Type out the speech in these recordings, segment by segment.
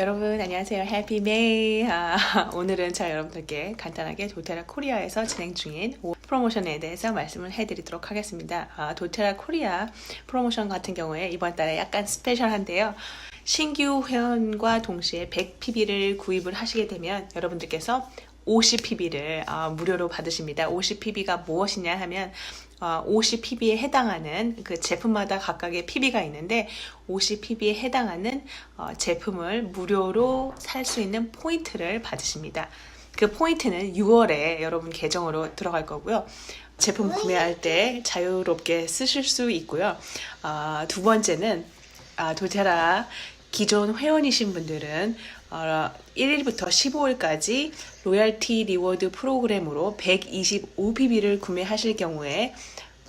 여러분 안녕하세요. 해피 메이. 아, 오늘은 제가 여러분들께 간단하게 도테라 코리아에서 진행 중인 프로모션에 대해서 말씀을 해드리도록 하겠습니다. 아, 도테라 코리아 프로모션 같은 경우에 이번 달에 약간 스페셜한데요. 신규 회원과 동시에 100PB를 구입을 하시게 되면 여러분들께서 50PB를 무료로 받으십니다. 50PB가 무엇이냐 하면 어, 50PB에 해당하는 그 제품마다 각각의 PB가 있는데 50PB에 해당하는 어, 제품을 무료로 살 수 있는 포인트를 받으십니다. 그 포인트는 6월에 여러분 계정으로 들어갈 거고요. 제품 구매할 때 자유롭게 쓰실 수 있고요. 아, 두 번째는 아, 도테라 기존 회원이신 분들은 어, 1일부터 15일까지 로얄티 리워드 프로그램으로 125PB를 구매하실 경우에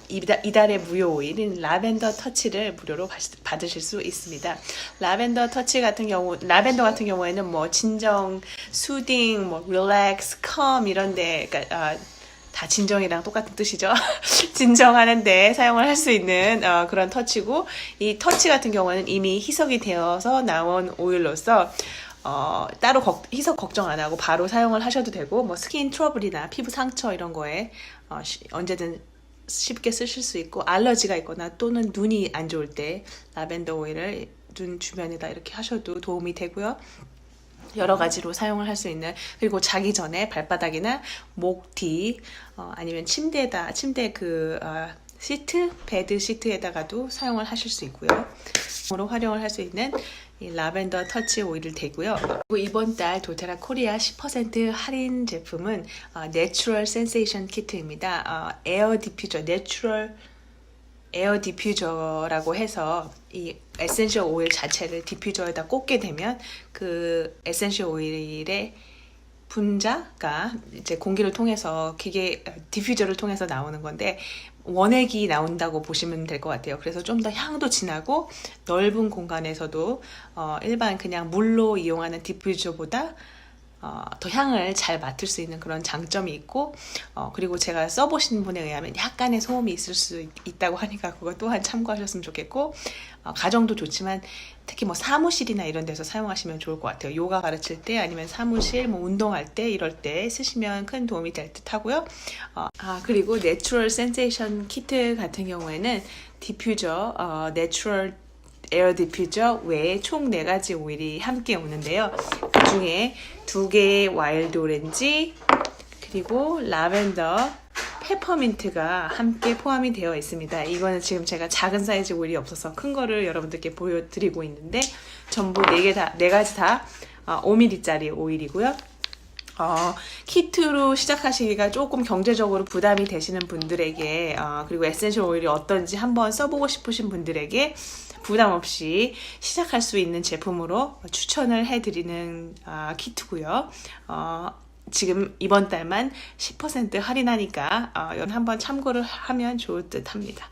이달- 이달의 무료 오일인 라벤더 터치를 무료로 받- 받으실 수 있습니다. 라벤더 터치 같은 경우, 라벤더 같은 경우에는 뭐 진정, 수딩, 뭐 릴렉스, 컴 이런데, 그러니까 아, 다 진정이랑 똑같은 뜻이죠. 진정하는데 사용을 할 수 있는 어, 그런 터치고 이 터치 같은 경우는 이미 희석이 되어서 나온 오일로서 어, 따로 걱- 희석 걱정 안 하고 바로 사용을 하셔도 되고 뭐 스킨 트러블이나 피부 상처 이런 거에 어, 쉬- 언제든 쉽게 쓰실 수 있고 알러지가 있거나 또는 눈이 안 좋을 때 라벤더 오일을 눈 주변에다 이렇게 하셔도 도움이 되고요. 여러 가지로 사용을 할 수 있는 그리고 자기 전에 발바닥이나 목뒤 어, 아니면 침대에다 침대 그 어, 시트 베드 시트에다가도 사용을 하실 수 있고요. 으로 활용을 할 수 있는 이 라벤더 터치 오일을 대고요. 그리고 이번 달 도테라 코리아 10% 할인 제품은 어, 내추럴 센세이션 키트입니다. 어, 에어 디퓨저 내추럴 에어 디퓨저라고 해서 이 에센셜 오일 자체를 디퓨저에다 꽂게 되면 그 에센셜 오일의 분자가 이제 공기를 통해서 기계 디퓨저를 통해서 나오는 건데 원액이 나온다고 보시면 될 것 같아요. 그래서 좀 더 향도 진하고 넓은 공간에서도 어, 일반 그냥 물로 이용하는 디퓨저보다 어, 더 향을 잘 맡을 수 있는 그런 장점이 있고 어, 그리고 제가 써보신 분에 의하면 약간의 소음이 있을 수 있, 있다고 하니까 그거 또한 참고하셨으면 좋겠고 어, 가정도 좋지만 특히 뭐 사무실이나 이런 데서 사용하시면 좋을 것 같아요. 요가 가르칠 때 아니면 사무실 뭐 운동할 때 이럴 때 쓰시면 큰 도움이 될 듯 하고요. 어, 아 그리고 내추럴 센세이션 키트 같은 경우에는 디퓨저 어, 내추럴 에어 디퓨저 외에 총 4가지 오일이 함께 오는데요. 그 중에 두 개의 와일드 오렌지, 그리고 라벤더, 페퍼민트가 함께 포함이 되어 있습니다. 이거는 지금 제가 작은 사이즈 오일이 없어서 큰 거를 여러분들께 보여드리고 있는데 전부 4개 다, 4가지 다 5ml짜리 오일이고요. 어, 키트로 시작하시기가 조금 경제적으로 부담이 되시는 분들에게 어, 그리고 에센셜 오일이 어떤지 한번 써보고 싶으신 분들에게 부담 없이 시작할 수 있는 제품으로 추천을 해드리는 아, 키트고요. 어, 지금 이번 달만 10% 할인하니까 어, 한번 참고를 하면 좋을 듯 합니다.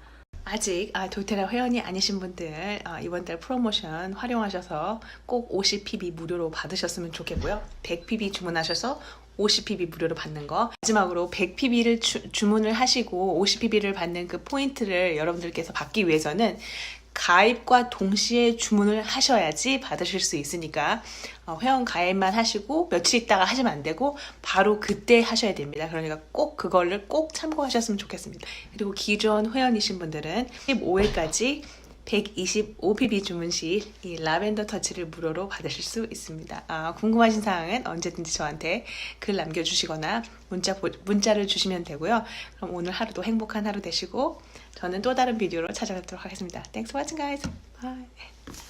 아직 아, 도테라 회원이 아니신 분들 아, 이번 달 프로모션 활용하셔서 꼭 50PB 무료로 받으셨으면 좋겠고요. 100PB 주문하셔서 50PB 무료로 받는 거. 마지막으로 100PB를 주 문을 하시고 50PB를 받는 그 포인트를 여러분들께서 받기 위해서는 가입과 동시에 주문을 하셔야지 받으실 수 있으니까 어, 회원 가입만 하시고 며칠 있다가 하시면 안 되고 바로 그때 하셔야 됩니다. 그러니까 꼭 그거를 꼭 참고하셨으면 좋겠습니다. 그리고 기존 회원이신 분들은 15일까지 125pb 주문 시 이 라벤더 터치를 무료로 받으실 수 있습니다. 아, 궁금하신 사항은 언제든지 저한테 글 남겨주시거나 문자, 보- 문자를 주시면 되고요. 그럼 오늘 하루도 행복한 하루 되시고 저는 또 다른 비디오로 찾아뵙도록 하겠습니다. Thanks for watching guys. Bye.